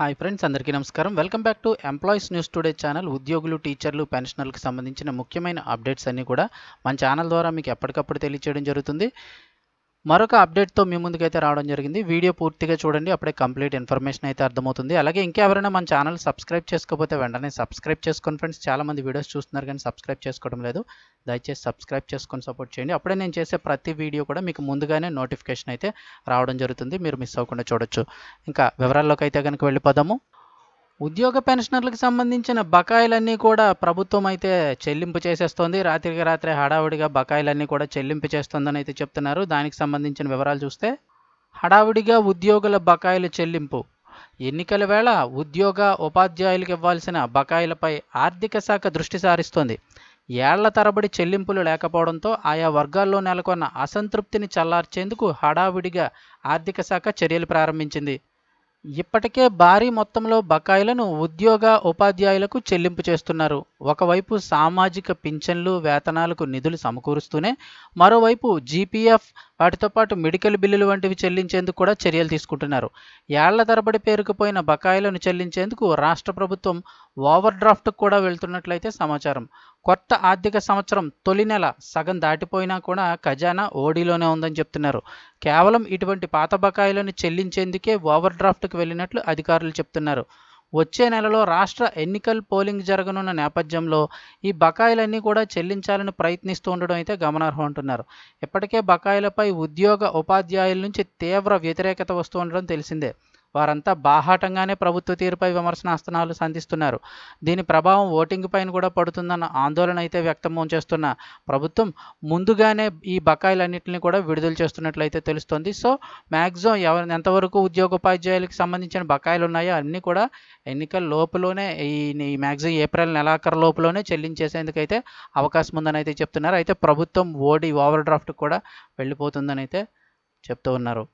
Hi friends అందరికీ నమస్కారం. Welcome back to employees news today channel. ఉద్యోగులు టీచర్లు పెన్షనర్లకు సంబంధించిన ముఖ్యమైన అప్డేట్స్ అన్నీ కూడా మన ఛానల్ ద్వారా మీకు ఎప్పటికప్పుడు తెలియచేయడం జరుగుతుంది. మరొక అప్డేట్తో మీ ముందుకైతే రావడం జరిగింది. వీడియో పూర్తిగా చూడండి. అప్పుడే కంప్లీట్ ఇన్ఫర్మేషన్ అయితే అర్థమవుతుంది. అలాగే ఇంకెవరైనా మన ఛానల్ సబ్స్క్రైబ్ చేసుకోకపోతే వెంటనే సబ్స్క్రైబ్ చేసుకోండి ఫ్రెండ్స్ చాలామంది వీడియోస్ చూస్తున్నారు కానీ సబ్స్క్రైబ్ చేసుకోవడం లేదు. దయచేసి సబ్స్క్రైబ్ చేసుకొని సపోర్ట్ చేయండి. అప్పుడే నేను చేసే ప్రతి వీడియో కూడా మీకు ముందుగానే నోటిఫికేషన్ అయితే రావడం జరుగుతుంది. మీరు మిస్ అవ్వకుండా చూడొచ్చు. ఇంకా వివరాల్లోకి అయితే కనుక వెళ్ళిపోదాము. ఉద్యోగ పెన్షనర్లకు సంబంధించిన బకాయిలన్నీ కూడా ప్రభుత్వం అయితే చెల్లింపు చేసేస్తోంది. రాత్రికి రాత్రే హడావుడిగా బకాయిలన్నీ కూడా చెల్లింపు చేస్తోందని అయితే చెప్తున్నారు. దానికి సంబంధించిన వివరాలు చూస్తే హడావుడిగా ఉద్యోగుల బకాయిల చెల్లింపు. ఎన్నికల వేళ ఉద్యోగ ఉపాధ్యాయులకు ఇవ్వాల్సిన బకాయిలపై ఆర్థిక శాఖ దృష్టి సారిస్తోంది. ఏళ్ళ తరబడి చెల్లింపులు లేకపోవడంతో ఆయా వర్గాల్లో నెలకొన్న అసంతృప్తిని చల్లార్చేందుకు హడావిడిగా ఆర్థిక శాఖ చర్యలు ప్రారంభించింది. ఇప్పటికే భారీ మొత్తంలో బకాయిలను ఉద్యోగ ఉపాధ్యాయులకు చెల్లింపు చేస్తున్నారు. ఒకవైపు సామాజిక పింఛన్లు వేతనాలకు నిధులు సమకూరుస్తూనే మరోవైపు జీపీఎఫ్ వాటితో పాటు మెడికల్ బిల్లులు వంటివి చెల్లించేందుకు కూడా చర్యలు తీసుకుంటున్నారు. ఏళ్ళ తరబడి పేరుకుపోయిన బకాయిలను చెల్లించేందుకు రాష్ట్ర ప్రభుత్వం ఓవర్ డ్రాఫ్ట్కు కూడా వెళ్తున్నట్లయితే సమాచారం. కొత్త ఆర్థిక సంవత్సరం తొలి నెల సగం దాటిపోయినా కూడా ఖజానా ఓడిలోనే ఉందని చెప్తున్నారు. కేవలం ఇటువంటి పాత బకాయిలను చెల్లించేందుకే ఓవర్ డ్రాఫ్ట్కు వెళ్ళినట్లు అధికారులు చెప్తున్నారు. వచ్చే నెలలో రాష్ట్ర ఎన్నికల పోలింగ్ జరగనున్న నేపథ్యంలో ఈ బకాయిలన్నీ కూడా చెల్లించాలని ప్రయత్నిస్తూ ఉండడం అయితే గమనార్హం అంటున్నారు. ఇప్పటికే బకాయిలపై ఉద్యోగ ఉపాధ్యాయుల నుంచి తీవ్ర వ్యతిరేకత వస్తూ ఉండడం తెలిసిందే. వారంతా బాహాటంగానే ప్రభుత్వ తీరుపై విమర్శనాస్తనాలు సంధిస్తున్నారు. దీని ప్రభావం ఓటింగ్ పైన కూడా పడుతుందన్న ఆందోళన అయితే వ్యక్తం చేస్తున్న ప్రభుత్వం ముందుగానే ఈ బకాయిలన్నింటినీ కూడా విడుదల చేస్తున్నట్లయితే తెలుస్తోంది. సో మ్యాక్సిమం ఎవరి ఎంతవరకు ఉద్యోగోపాధ్యాయులకు సంబంధించిన బకాయిలు ఉన్నాయో అన్నీ కూడా ఎన్నికల లోపులోనే ఈ మ్యాక్సిమం ఏప్రిల్ నెలాఖరు లోపులోనే చెల్లించేసేందుకైతే అవకాశం ఉందని అయితే చెప్తున్నారు. అయితే ప్రభుత్వం ఓడి ఓవర్ డ్రాఫ్ట్ కూడా వెళ్ళిపోతుందని అయితే చెప్తూ ఉన్నారు.